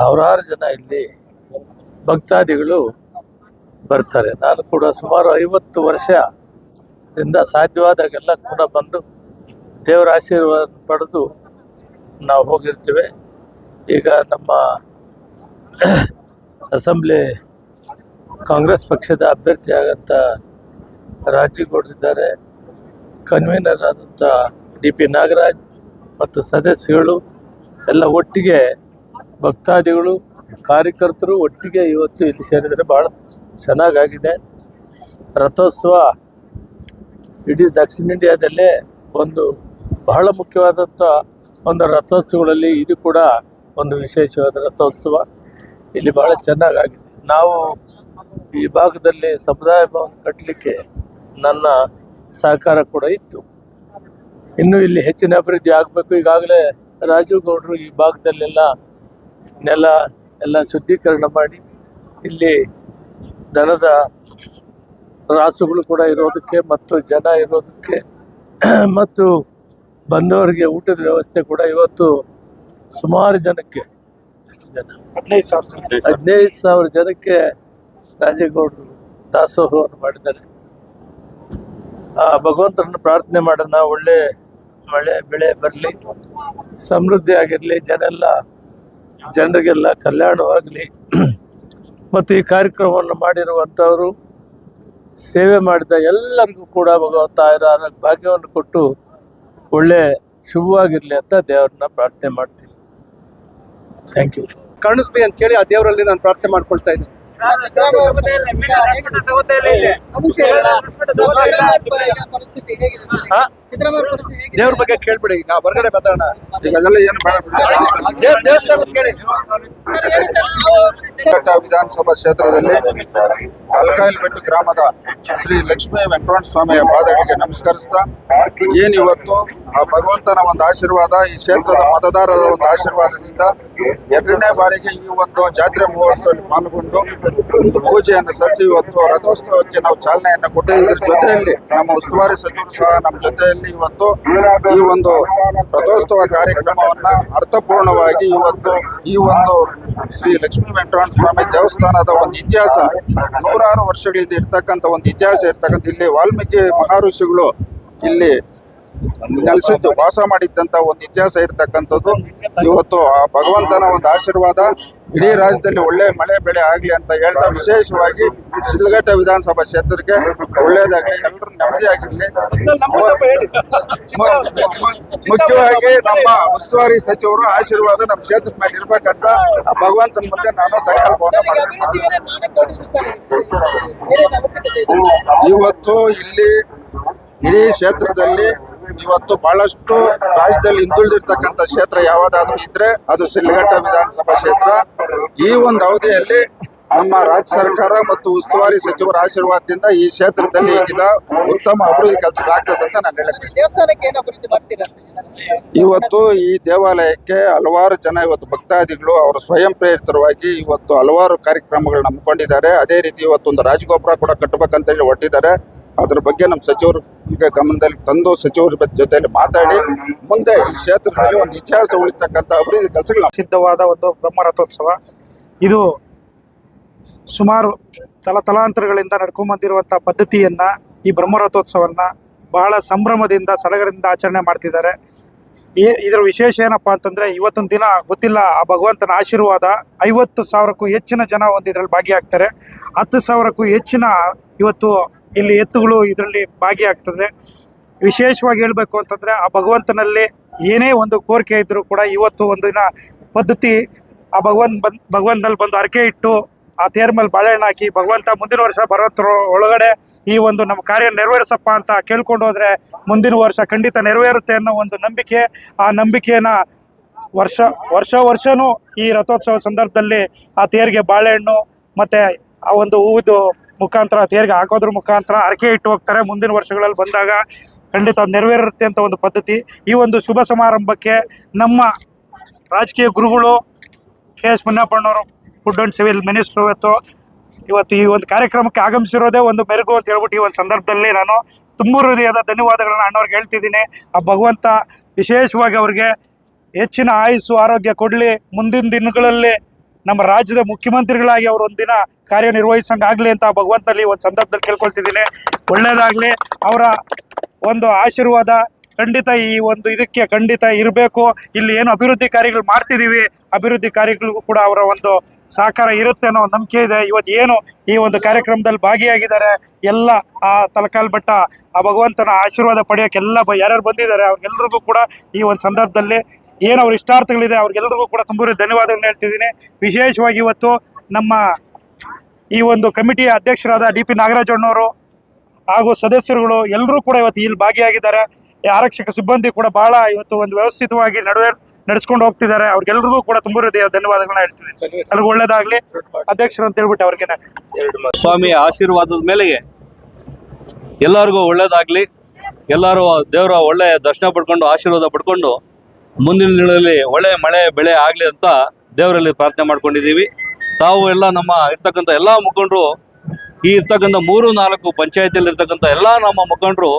ಸಾವಿರಾರು ಜನ ಇಲ್ಲಿ ಭಕ್ತಾದಿಗಳು ಬರ್ತಾರೆ. ನಾನು ಕೂಡ ಸುಮಾರು ಐವತ್ತು ವರ್ಷದಿಂದ ಸಾಧ್ಯವಾದಾಗೆಲ್ಲ ಕೂಡ ಬಂದು ದೇವರ ಆಶೀರ್ವಾದ ಪಡೆದು ನಾವು ಹೋಗಿರ್ತೇವೆ. ಈಗ ನಮ್ಮ ಅಸೆಂಬ್ಲಿ ಕಾಂಗ್ರೆಸ್ ಪಕ್ಷದ ಅಭ್ಯರ್ಥಿಯಾಗಂಥ ಆಗಂತ ರಾಜೀಗೌಡರಿದ್ದಾರೆ ಕನ್ವೀನರ್ ಆದಂಥ ಡಿ ಪಿ ನಾಗರಾಜ್ ಮತ್ತು ಸದಸ್ಯಗಳು ಎಲ್ಲ ಒಟ್ಟಿಗೆ ಭಕ್ತಾದಿಗಳು, ಕಾರ್ಯಕರ್ತರು ಒಟ್ಟಿಗೆ ಇವತ್ತು ಇಲ್ಲಿ ಸೇರಿದರೆ ಭಾಳ ಚೆನ್ನಾಗಾಗಿದೆ. ರಥೋತ್ಸವ ಇಡೀ ದಕ್ಷಿಣ ಇಂಡಿಯಾದಲ್ಲೇ ಒಂದು ಬಹಳ ಮುಖ್ಯವಾದಂಥ ಒಂದು ರಥೋತ್ಸವಗಳಲ್ಲಿ ಇದು ಕೂಡ ಒಂದು ವಿಶೇಷವಾದ ರಥೋತ್ಸವ. ಇಲ್ಲಿ ಭಾಳ ಚೆನ್ನಾಗಾಗಿದೆ. ನಾವು ಈ ಭಾಗದಲ್ಲಿ ಸಮುದಾಯ ಭವನ ಕಟ್ಟಲಿಕ್ಕೆ ನನ್ನ ಸಹಕಾರ ಕೂಡ ಇತ್ತು. ಇನ್ನು ಇಲ್ಲಿ ಹೆಚ್ಚಿನ ಅಭಿವೃದ್ಧಿ ಆಗಬೇಕು. ಈಗಾಗಲೇ ರಾಜೀವ್ ಗೌಡರು ಈ ಭಾಗದಲ್ಲೆಲ್ಲ ನೆಲ ಎಲ್ಲ ಶುದ್ಧೀಕರಣ ಮಾಡಿ ಇಲ್ಲಿ ದನದ ರಾಸುಗಳು ಕೂಡ ಇರೋದಕ್ಕೆ ಮತ್ತು ಜನ ಇರೋದಕ್ಕೆ ಮತ್ತು ಬಂದವರಿಗೆ ಊಟದ ವ್ಯವಸ್ಥೆ ಕೂಡ ಇವತ್ತು ಸುಮಾರು ಜನಕ್ಕೆ ಎಷ್ಟು ಜನ. ಹದಿನೈದು ಸಾವಿರ ಹದಿನೈದು ಸಾವಿರ. ಜನಕ್ಕೆ ರಾಜೇಗೌಡರು ದಾಸೋಹವನ್ನು ಮಾಡಿದ್ದಾರೆ. ಆ ಭಗವಂತರನ್ನು ಪ್ರಾರ್ಥನೆ ಮಾಡೋಣ ಒಳ್ಳೆ ಮಳೆ ಬೆಳೆ ಬರಲಿ ಸಮೃದ್ಧಿ ಆಗಿರಲಿ ಜನೆಲ್ಲ ಜನರಿಗೆಲ್ಲ ಕಲ್ಯಾಣವಾಗಲಿ. ಮತ್ತು ಈ ಕಾರ್ಯಕ್ರಮವನ್ನು ಮಾಡಿರುವಂಥವರು, ಸೇವೆ ಮಾಡಿದ ಎಲ್ಲರಿಗೂ ಕೂಡ ಭಗವಂತ ಆಯ್ರ ಭಾಗ್ಯವನ್ನು ಕೊಟ್ಟು ಒಳ್ಳೆ ಶುಭವಾಗಿರಲಿ ಅಂತ ದೇವ್ರನ್ನ ಪ್ರಾರ್ಥನೆ ಮಾಡ್ತೀನಿ. ಥ್ಯಾಂಕ್ ಯು ಕಾಣಿಸ್ಲಿ ಅಂತ ಹೇಳಿ ಆ ದೇವರಲ್ಲಿ ನಾನು ಪ್ರಾರ್ಥನೆ ಮಾಡ್ಕೊಳ್ತಾ ಇದ್ದೀನಿ. ದೇವ್ರ ಬಗ್ಗೆ ಕೇಳ್ಬಿಡಿ ನಾವು ಹೊರಗಡೆ ಮಾತಾಡೋಣ ಈಗ ಅದೆಲ್ಲ ಏನು ಬೇಡ ದೇವಸ್ಥಾನ ಕೇಳಿ. ವಿಧಾನಸಭಾ ಕ್ಷೇತ್ರದಲ್ಲಿ ಅಲ್ಕಾಯಿಲ್ಬೆಟ್ಟು ಗ್ರಾಮದ ಶ್ರೀ ಲಕ್ಷ್ಮೀ ವೆಂಕಟರಮಣ ಸ್ವಾಮಿಯ ಪಾದಗಳಿಗೆ ನಮಸ್ಕರಿಸ್ತಾ ಏನಿವತ್ತು ಇವತ್ತು ಆ ಭಗವಂತನ ಒಂದು ಆಶೀರ್ವಾದ, ಈ ಕ್ಷೇತ್ರದ ಮತದಾರರ ಒಂದು ಆಶೀರ್ವಾದದಿಂದ ಎರಡನೇ ಬಾರಿಗೆ ಈ ಒಂದು ಜಾತ್ರೆ ಮಹೋತ್ಸವದಲ್ಲಿ ಪಾಲ್ಗೊಂಡು ಒಂದು ಪೂಜೆಯನ್ನು ಸಲ್ಲಿಸಿ ಇವತ್ತು ರಥೋತ್ಸವಕ್ಕೆ ನಾವು ಚಾಲನೆಯನ್ನು ಕೊಟ್ಟಿದ್ದರ ಜೊತೆಯಲ್ಲಿ ನಮ್ಮ ಉಸ್ತುವಾರಿ ಸಚಿವರು ಸಹ ನಮ್ಮ ಜೊತೆಯಲ್ಲಿ ಇವತ್ತು ಈ ಒಂದು ರಥೋತ್ಸವ ಕಾರ್ಯಕ್ರಮವನ್ನ ಅರ್ಥಪೂರ್ಣವಾಗಿ ಇವತ್ತು ಈ ಒಂದು ಶ್ರೀ ಲಕ್ಷ್ಮೀ ವೆಂಕಟರಮಣ ಸ್ವಾಮಿ ದೇವಸ್ಥಾನದ ಒಂದು ಇತಿಹಾಸ, ನೂರಾರು ವರ್ಷಗಳಿಂದ ಇರ್ತಕ್ಕಂಥ ಒಂದು ಇತಿಹಾಸ ಇರ್ತಕ್ಕಂಥ ಇಲ್ಲಿ ವಾಲ್ಮೀಕಿ ಮಹರ್ಷಿಗಳು ಇಲ್ಲಿ ನೆಲೆಸಿದ್ದು ವಾಸ ಮಾಡಿದ್ದಂತ ಒಂದು ಇತಿಹಾಸ ಇರ್ತಕ್ಕಂಥದ್ದು. ಇವತ್ತು ಆ ಭಗವಂತನ ಒಂದು ಆಶೀರ್ವಾದ ಇಡೀ ರಾಜ್ಯದಲ್ಲಿ ಒಳ್ಳೆ ಮಳೆ ಬೆಳೆ ಆಗ್ಲಿ ಅಂತ ಹೇಳ್ತಾ ವಿಶೇಷವಾಗಿ ಶಿಲ್ಘಟ್ಟ ವಿಧಾನಸಭಾ ಕ್ಷೇತ್ರಕ್ಕೆ ಒಳ್ಳೇದಾಗ್ಲಿ ಎಲ್ಲರೂ ನೆಮ್ಮದಿ ಆಗಿರ್ಲಿ. ಮು- ಮುಖ್ಯವಾಗಿ ನಮ್ಮ ಉಸ್ತುವಾರಿ ಸಚಿವರು ಆಶೀರ್ವಾದ ನಮ್ಮ ಕ್ಷೇತ್ರದ ಮೇಲೆ ಇರ್ಬೇಕಂತ ಭಗವಂತನ ಮುಂದೆ ನಾನು ಸಂಕಲ್ಪವನ್ನು ಮಾಡ್ತೀನಿ? ಇವತ್ತು ಇಲ್ಲಿ ಇಡೀ ಕ್ಷೇತ್ರದಲ್ಲಿ ಇವತ್ತು ಬಹಳಷ್ಟು ರಾಜ್ಯದಲ್ಲಿ ಹಿಂದುಳಿದಿರ್ತಕ್ಕಂಥ ಕ್ಷೇತ್ರ ಯಾವುದಾದ್ರೂ ಇದ್ರೆ ಅದು ಶಿಲ್ಘಟ್ಟ ವಿಧಾನಸಭಾ ಕ್ಷೇತ್ರ. ಈ ಒಂದು ಅವಧಿಯಲ್ಲಿ ನಮ್ಮ ರಾಜ್ಯ ಸರ್ಕಾರ ಮತ್ತು ಉಸ್ತುವಾರಿ ಸಚಿವರ ಆಶೀರ್ವಾದದಿಂದ ಈ ಕ್ಷೇತ್ರದಲ್ಲಿ ಈಗಿನ ಉತ್ತಮ ಅಭಿವೃದ್ಧಿ ಕೆಲಸಗಳಾಗ್ತದೆ ಅಂತ ನಾನು ಅಭಿವೃದ್ಧಿ ಇವತ್ತು ಈ ದೇವಾಲಯಕ್ಕೆ ಹಲವಾರು ಜನ ಇವತ್ತು ಭಕ್ತಾದಿಗಳು ಅವರು ಸ್ವಯಂ ಪ್ರೇರಿತರವಾಗಿ ಇವತ್ತು ಹಲವಾರು ಕಾರ್ಯಕ್ರಮಗಳು ಹಮ್ಮಿಕೊಂಡಿದ್ದಾರೆ. ಅದೇ ರೀತಿ ಇವತ್ತೊಂದು ರಾಜಗೋಪುರ ಕೂಡ ಕಟ್ಟಬೇಕಂತ ಹೇಳಿ ಹೊಟ್ಟಿದ್ದಾರೆ ಅದ್ರ ಬಗ್ಗೆ ನಮ್ಮ ಸಚಿವರು ಗಮನದಲ್ಲಿ ತಂದು ಸಚಿವರ ಜೊತೆಯಲ್ಲಿ ಮಾತಾಡಿ ಮುಂದೆ ಈ ಕ್ಷೇತ್ರದಲ್ಲಿ ಒಂದು ಇತಿಹಾಸ ಉಳಿತಕ್ಕಂಥ ಅಭಿವೃದ್ಧಿ ಕೆಲಸಗಳು ಸಿದ್ಧವಾದ ಒಂದು ಬ್ರಹ್ಮ ರಥೋತ್ಸವ ಇದು ಸುಮಾರು ತಲತಲಾಂತರಗಳಿಂದ ನಡ್ಕೊಂಬಂದಿರುವಂಥ ಪದ್ಧತಿಯನ್ನ ಈ ಬ್ರಹ್ಮರಥೋತ್ಸವವನ್ನು ಬಹಳ ಸಂಭ್ರಮದಿಂದ, ಸಡಗರದಿಂದ ಆಚರಣೆ ಮಾಡ್ತಿದ್ದಾರೆ. ಇದರ ವಿಶೇಷ ಏನಪ್ಪ ಅಂತಂದ್ರೆ ಇವತ್ತೊಂದು ದಿನ ಗೊತ್ತಿಲ್ಲ, ಆ ಭಗವಂತನ ಆಶೀರ್ವಾದ ಐವತ್ತು ಸಾವಿರಕ್ಕೂ ಹೆಚ್ಚಿನ ಜನ ಒಂದು ಇದರಲ್ಲಿ ಭಾಗಿಯಾಗ್ತಾರೆ. ಹತ್ತು ಸಾವಿರಕ್ಕೂ ಹೆಚ್ಚಿನ ಇವತ್ತು ಇಲ್ಲಿ ಎತ್ತುಗಳು ಇದರಲ್ಲಿ ಭಾಗಿಯಾಗ್ತದೆ. ವಿಶೇಷವಾಗಿ ಹೇಳಬೇಕು ಅಂತಂದ್ರೆ ಆ ಭಗವಂತನಲ್ಲಿ ಏನೇ ಒಂದು ಕೋರಿಕೆ ಇದ್ದರೂ ಕೂಡ ಇವತ್ತು ಒಂದು ದಿನ ಪದ್ಧತಿ, ಆ ಭಗವಂತ ಬಂದ್, ಭಗವಂತನಲ್ಲಿ ಬಂದು ಹರಕೆ ಇಟ್ಟು ಆ ತೇರ್ ಮೇಲೆ ಬಾಳೆಹಣ್ಣು ಹಾಕಿ ಭಗವಂತ ಮುಂದಿನ ವರ್ಷ ಬರೋತ್ರ ಒಳಗಡೆ ಈ ಒಂದು ನಮ್ಮ ಕಾರ್ಯ ನೆರವೇರಿಸಪ್ಪ ಅಂತ ಕೇಳ್ಕೊಂಡು ಹೋದ್ರೆ ಮುಂದಿನ ವರ್ಷ ಖಂಡಿತ ನೆರವೇರುತ್ತೆ ಅನ್ನೋ ಒಂದು ನಂಬಿಕೆ, ಆ ನಂಬಿಕೆಯನ್ನ ವರ್ಷ ವರ್ಷ ವರ್ಷನೂ ಈ ರಥೋತ್ಸವ ಸಂದರ್ಭದಲ್ಲಿ ಆ ತೇರಿಗೆ ಬಾಳೆಹಣ್ಣು ಮತ್ತೆ ಆ ಒಂದು ಹೂವುದು ಮುಖಾಂತರ ತೇರಿಗೆ ಹಾಕೋದ್ರ ಮುಖಾಂತರ ಹರಕೆ ಇಟ್ಟು ಹೋಗ್ತಾರೆ ಮುಂದಿನ ವರ್ಷಗಳಲ್ಲಿ ಬಂದಾಗ. ಖಂಡಿತ ನೆರವೇರುತ್ತೆ ಅಂತ ಒಂದು ಪದ್ಧತಿ. ಈ ಒಂದು ಶುಭ ಸಮಾರಂಭಕ್ಕೆ ನಮ್ಮ ರಾಜಕೀಯ ಗುರುಗಳು ಕೆ ಎಸ್ ಮುನ್ನಪ್ಪಣ್ಣವರು ಫುಡ್ ಅಂಡ್ ಸಿವಿಲ್ ಮಿನಿಸ್ಟ್ರು ಇವತ್ತು ಇವತ್ತು ಈ ಒಂದು ಕಾರ್ಯಕ್ರಮಕ್ಕೆ ಆಗಮಿಸಿರೋದೇ ಒಂದು ಮೆರುಗು ಅಂತ ಹೇಳ್ಬಿಟ್ಟು ಈ ಒಂದು ಸಂದರ್ಭದಲ್ಲಿ ನಾನು ತುಂಬ ಹೃದಯದ ಧನ್ಯವಾದಗಳನ್ನ ಅಣ್ಣವ್ರಿಗೆ ಹೇಳ್ತಿದ್ದೀನಿ. ಆ ಭಗವಂತ ವಿಶೇಷವಾಗಿ ಅವ್ರಿಗೆ ಹೆಚ್ಚಿನ ಆಯುಸ್ಸು, ಆರೋಗ್ಯ ಕೊಡಲಿ. ಮುಂದಿನ ದಿನಗಳಲ್ಲಿ ನಮ್ಮ ರಾಜ್ಯದ ಮುಖ್ಯಮಂತ್ರಿಗಳಾಗಿ ಅವರು ಒಂದಿನ ಕಾರ್ಯನಿರ್ವಹಿಸಂಗಾಗ್ಲಿ ಅಂತ ಭಗವಂತನಲ್ಲಿ ಒಂದು ಸಂದರ್ಭದಲ್ಲಿ ಕೇಳ್ಕೊಳ್ತಿದ್ದೀನಿ. ಒಳ್ಳೆಯದಾಗಲಿ ಅವರ ಒಂದು ಆಶೀರ್ವಾದ ಖಂಡಿತ ಈ ಒಂದು ಇದಕ್ಕೆ ಖಂಡಿತ ಇರಬೇಕು. ಇಲ್ಲಿ ಏನು ಅಭಿವೃದ್ಧಿ ಕಾರ್ಯಗಳು ಮಾಡ್ತಿದ್ದೀವಿ ಅಭಿವೃದ್ಧಿ ಕಾರ್ಯಗಳಿಗೂ ಕೂಡ ಅವರ ಒಂದು ಸಹಕಾರ ಇರುತ್ತೆ ಅನ್ನೋ ನಂಬಿಕೆ ಇದೆ. ಇವತ್ತು ಏನು ಈ ಒಂದು ಕಾರ್ಯಕ್ರಮದಲ್ಲಿ ಭಾಗಿಯಾಗಿದ್ದಾರೆ, ಎಲ್ಲ ಆ ತಲಕಾಲ್ ಬೆಟ್ಟ ಆ ಭಗವಂತನ ಆಶೀರ್ವಾದ ಪಡೆಯೋಕೆ ಎಲ್ಲ ಯಾರ್ಯಾರು ಬಂದಿದ್ದಾರೆ, ಅವ್ರಿಗೆಲ್ರಿಗೂ ಕೂಡ ಈ ಒಂದು ಸಂದರ್ಭದಲ್ಲಿ ಏನು ಅವ್ರ ಇಷ್ಟಾರ್ಥಗಳಿದೆ, ಅವ್ರಿಗೆಲ್ರಿಗೂ ಕೂಡ ತುಂಬ ಧನ್ಯವಾದಗಳನ್ನ ಹೇಳ್ತಿದ್ದೀನಿ. ವಿಶೇಷವಾಗಿ ಇವತ್ತು ನಮ್ಮ ಈ ಒಂದು ಕಮಿಟಿಯ ಅಧ್ಯಕ್ಷರಾದ ಡಿ ಪಿ ನಾಗರಾಜಣ್ಣವರು ಹಾಗೂ ಸದಸ್ಯರುಗಳು ಎಲ್ಲರೂ ಕೂಡ ಇವತ್ತು ಇಲ್ಲಿ ಭಾಗಿಯಾಗಿದ್ದಾರೆ. ಆರಕ್ಷಕ ಸಿಬ್ಬಂದಿ ಕೂಡ ಬಹಳ ಇವತ್ತು ಒಂದು ವ್ಯವಸ್ಥಿತವಾಗಿ ನಡುವೆ ನಡೆಸ್ಕೊಂಡು ಹೋಗ್ತಿದ್ದಾರೆ. ಅವ್ರಿಗೆಲ್ರಿಗೂ ಕೂಡ ತುಂಬ ಹೃದಯ ಧನ್ಯವಾದಗಳನ್ನ ಹೇಳ್ತೀನಿ. ಎಲ್ರಿಗೂ ಒಳ್ಳೇದಾಗ್ಲಿ. ಅಧ್ಯಕ್ಷರು ಅಂತ ಹೇಳ್ಬಿಟ್ಟು ಅವ್ರಿಗೆ ಸ್ವಾಮಿ ಆಶೀರ್ವಾದದ ಮೇಲೆಗೆ ಎಲ್ಲರಿಗೂ ಒಳ್ಳೇದಾಗ್ಲಿ. ಎಲ್ಲರೂ ದೇವರ ಒಳ್ಳೆ ದರ್ಶನ ಪಡ್ಕೊಂಡು ಆಶೀರ್ವಾದ ಪಡ್ಕೊಂಡು ಮುಂದಿನ ದಿನಗಳಲ್ಲಿ ಒಳ್ಳೆ ಮಳೆ ಬೆಳೆ ಆಗಲಿ ಅಂತ ದೇವರಲ್ಲಿ ಪ್ರಾರ್ಥನೆ ಮಾಡ್ಕೊಂಡಿದ್ದೀವಿ. ತಾವು ಎಲ್ಲ ನಮ್ಮ ಇರ್ತಕ್ಕಂಥ ಎಲ್ಲ ಮುಖಂಡರು ಈ ಇರ್ತಕ್ಕಂಥ ಮೂರು ನಾಲ್ಕು ಪಂಚಾಯತಿಯಲ್ಲಿ ಇರ್ತಕ್ಕಂಥ ಎಲ್ಲ ನಮ್ಮ ಮುಖಂಡರು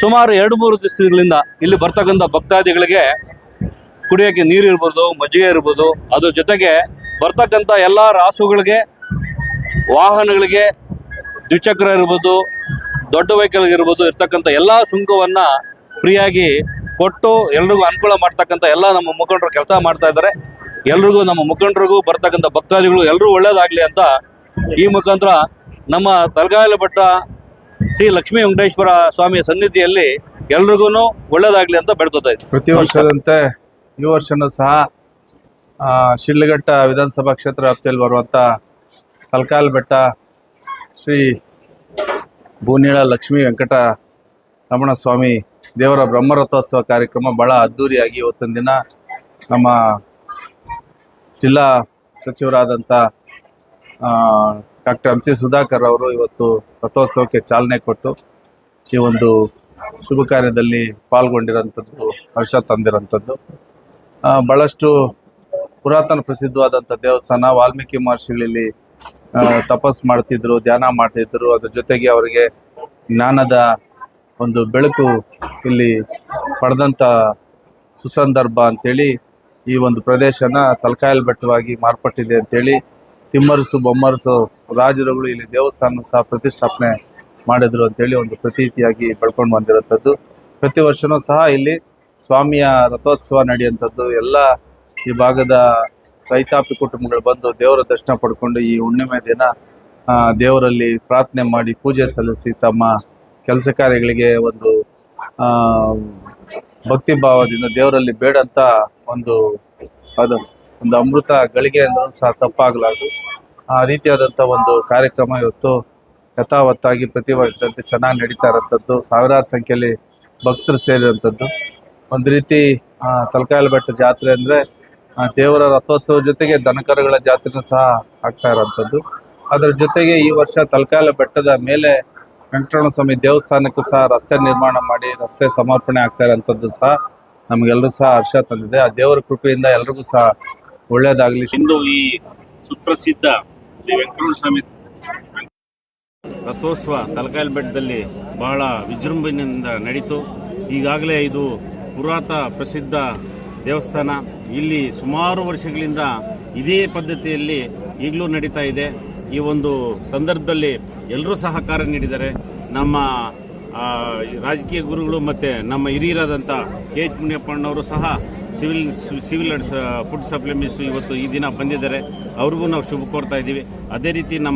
ಸುಮಾರು ಎರಡು ಮೂರು ದಿವಸಗಳಿಂದ ಇಲ್ಲಿ ಬರ್ತಕ್ಕಂಥ ಭಕ್ತಾದಿಗಳಿಗೆ ಕುಡಿಯೋಕ್ಕೆ ನೀರು ಇರ್ಬೋದು, ಮಜ್ಜಿಗೆ ಇರ್ಬೋದು, ಅದ್ರ ಜೊತೆಗೆ ಬರ್ತಕ್ಕಂಥ ಎಲ್ಲ ರಾಸುಗಳಿಗೆ, ವಾಹನಗಳಿಗೆ ದ್ವಿಚಕ್ರ ಇರ್ಬೋದು, ದೊಡ್ಡ ವೆಹಿಕಲ್ ಇರ್ಬೋದು, ಇರ್ತಕ್ಕಂಥ ಎಲ್ಲ ಸುಂಕವನ್ನು ಫ್ರೀಯಾಗಿ ಕೊಟ್ಟು ಎಲ್ರಿಗೂ ಅನುಕೂಲ ಮಾಡ್ತಕ್ಕಂಥ ಎಲ್ಲ ನಮ್ಮ ಮುಖಂಡರು ಕೆಲಸ ಮಾಡ್ತಾ ಇದ್ದಾರೆ. ಎಲ್ರಿಗೂ ನಮ್ಮ ಮುಖಂಡರಿಗೂ ಬರ್ತಕ್ಕಂಥ ಭಕ್ತಾದಿಗಳು ಎಲ್ಲರೂ ಒಳ್ಳೇದಾಗಲಿ ಅಂತ ಈ ಮುಖಾಂತರ ನಮ್ಮ ತಲಗಾಯಲ ಭಟ್ಟ ಶ್ರೀ ಲಕ್ಷ್ಮೀ ವೆಂಕಟೇಶ್ವರ ಸ್ವಾಮಿಯ ಸನ್ನಿಧಿಯಲ್ಲಿ ಎಲ್ರಿಗೂ ಒಳ್ಳೇದಾಗಲಿ ಅಂತ ಬೇಡ್ಕೊತಾ ಇದ್ದೀವಿ ಪ್ರತಿ ವರ್ಷದಂತೆ ಈ ವರ್ಷನೂ ಸಹ ಶಿಡ್ಲಘಟ್ಟ ವಿಧಾನಸಭಾ ಕ್ಷೇತ್ರ ವ್ಯಾಪ್ತಿಯಲ್ಲಿ ಬರುವಂಥ ತಲಕಾಲ್ ಬೆಟ್ಟ ಶ್ರೀ ಭೂನೀಳ ಲಕ್ಷ್ಮೀ ವೆಂಕಟ ರಮಣ ಸ್ವಾಮಿ ದೇವರ ಬ್ರಹ್ಮರಥೋತ್ಸವ ಕಾರ್ಯಕ್ರಮ ಭಾಳ ಅದ್ಧೂರಿಯಾಗಿ ಇವತ್ತಿನ ದಿನ ನಮ್ಮ ಜಿಲ್ಲಾ ಸಚಿವರಾದಂಥ ಡಾಕ್ಟರ್ ಎಂ ಸಿ ಸುಧಾಕರ್ ಅವರು ಇವತ್ತು ರಥೋತ್ಸವಕ್ಕೆ ಚಾಲನೆ ಕೊಟ್ಟು ಈ ಒಂದು ಶುಭ ಕಾರ್ಯದಲ್ಲಿ ಪಾಲ್ಗೊಂಡಿರೋಂಥದ್ದು ಹರ್ಷ ತಂದಿರೋಂಥದ್ದು ಆ, ಬಹಳಷ್ಟು ಪುರಾತನ ಪ್ರಸಿದ್ಧವಾದಂಥ ದೇವಸ್ಥಾನ ವಾಲ್ಮೀಕಿ ಮಹರ್ಷಿಗಳಲ್ಲಿ ತಪಸ್ ಮಾಡ್ತಿದ್ರು ಧ್ಯಾನ ಮಾಡ್ತಿದ್ರು. ಅದ್ರ ಜೊತೆಗೆ ಅವರಿಗೆ ಜ್ಞಾನದ ಒಂದು ಬೆಳಕು ಇಲ್ಲಿ ಪಡೆದಂಥ ಸುಸಂದರ್ಭ ಅಂತೇಳಿ ಈ ಒಂದು ಪ್ರದೇಶನ ತಲಕಾಯಲ್ ಬೆಟ್ಟವಾಗಿ ಮಾರ್ಪಟ್ಟಿದೆ ಅಂತೇಳಿ ತಿಮ್ಮರಸು ಬೊಮ್ಮರಸು ರಾಜರುಗಳು ಇಲ್ಲಿ ದೇವಸ್ಥಾನ ಸಹ ಪ್ರತಿಷ್ಠಾಪನೆ ಮಾಡಿದ್ರು ಅಂತೇಳಿ ಒಂದು ಪ್ರತೀತಿಯಾಗಿ ಬೆಳ್ಕೊಂಡು ಬಂದಿರೋಂಥದ್ದು ಪ್ರತಿ ವರ್ಷನೂ ಸಹ ಇಲ್ಲಿ ಸ್ವಾಮಿಯ ರಥೋತ್ಸವ ನಡೆಯುವಂಥದ್ದು ಎಲ್ಲ ಈ ಭಾಗದ ರೈತಾಪಿ ಕುಟುಂಬಗಳು ಬಂದು ದೇವರ ದರ್ಶನ ಪಡ್ಕೊಂಡು ಈ ಹುಣ್ಣಿಮೆ ದಿನ ದೇವರಲ್ಲಿ ಪ್ರಾರ್ಥನೆ ಮಾಡಿ ಪೂಜೆ ಸಲ್ಲಿಸಿ ತಮ್ಮ ಕೆಲಸ ಕಾರ್ಯಗಳಿಗೆ ಒಂದು ಭಕ್ತಿ ಭಾವದಿಂದ ದೇವರಲ್ಲಿ ಬೇಡಂತ ಒಂದು, ಅದು, ಒಂದು ಅಮೃತ ಗಳಿಗೆ ಅಂದ್ರೂ ಸಹ ತಪ್ಪಾಗಲಾರದು. ಆ ರೀತಿಯಾದಂಥ ಒಂದು ಕಾರ್ಯಕ್ರಮ ಇವತ್ತು ಯಥಾವತ್ತಾಗಿ ಪ್ರತಿ ವರ್ಷದಂತೆ ಚೆನ್ನಾಗಿ ನಡೀತಾ ಇರೋಂಥದ್ದು, ಸಾವಿರಾರು ಸಂಖ್ಯೆಯಲ್ಲಿ ಭಕ್ತರು ಸೇರಿರುವಂಥದ್ದು. ಒಂದು ರೀತಿ ತಲಕಾಯಲ ಬೆಟ್ಟ ಜಾತ್ರೆ ಅಂದರೆ ದೇವರ ರಥೋತ್ಸವ ಜೊತೆಗೆ ದನಕರುಗಳ ಜಾತ್ರೆನೂ ಸಹ ಆಗ್ತಾ ಇರೋಂಥದ್ದು ಅದರ ಜೊತೆಗೆ ಈ ವರ್ಷ ತಲಕಾಯಲ ಬೆಟ್ಟದ ಮೇಲೆ ವೆಂಕಟರಮಣ ಸ್ವಾಮಿ ದೇವಸ್ಥಾನಕ್ಕೂ ಸಹ ರಸ್ತೆ ನಿರ್ಮಾಣ ಮಾಡಿ, ರಸ್ತೆ ಸಮರ್ಪಣೆ ಆಗ್ತಾ ಇರೋಂಥದ್ದು ಸಹ ನಮಗೆಲ್ಲರೂ ಸಹ ಹರ್ಷ ತಂದಿದೆ. ಆ ದೇವರ ಕೃಪೆಯಿಂದ ಎಲ್ರಿಗೂ ಸಹ ಒಳ್ಳೆಯದಾಗಲಿ ಇಂದು ಈ ಸುಪ್ರಸಿದ್ಧ ವೆಂಕಟರಮಣ ಸ್ವಾಮಿ ರಥೋತ್ಸವ ತಲಕಾಯಲ ಬೆಟ್ಟದಲ್ಲಿ ಬಹಳ ವಿಜೃಂಭಣೆಯಿಂದ ನಡೀತು. ಈಗಾಗಲೇ ಇದು ಪುರಾತ ಪ್ರಸಿದ್ಧ ದೇವಸ್ಥಾನ. ಇಲ್ಲಿ ಸುಮಾರು ವರ್ಷಗಳಿಂದ ಇದೇ ಪದ್ಧತಿಯಲ್ಲಿ ಈಗಲೂ ನಡೀತಾ ಇದೆ. ಈ ಒಂದು ಸಂದರ್ಭದಲ್ಲಿ ಎಲ್ಲರೂ ಸಹಕಾರ ನೀಡಿದ್ದಾರೆ. ನಮ್ಮ ರಾಜಕೀಯ ಗುರುಗಳು ಮತ್ತು ನಮ್ಮ ಹಿರಿಯರಾದಂಥ ಕೆ ಎಚ್ ಮುನಿಯಪ್ಪಣ್ಣವರು ಸಹ ಸಿವಿಲ್ ಸಿವಿಲ್ ಫುಡ್ ಸಪ್ಲಿಮೆಂಟ್ಸ್ ಇವತ್ತು ಈ ದಿನ ಬಂದಿದ್ದಾರೆ. ಅವ್ರಿಗೂ ನಾವು ಶುಭ ಕೋರ್ತಾ ಇದ್ದೀವಿ. ಅದೇ ರೀತಿ ನಮ್ಮ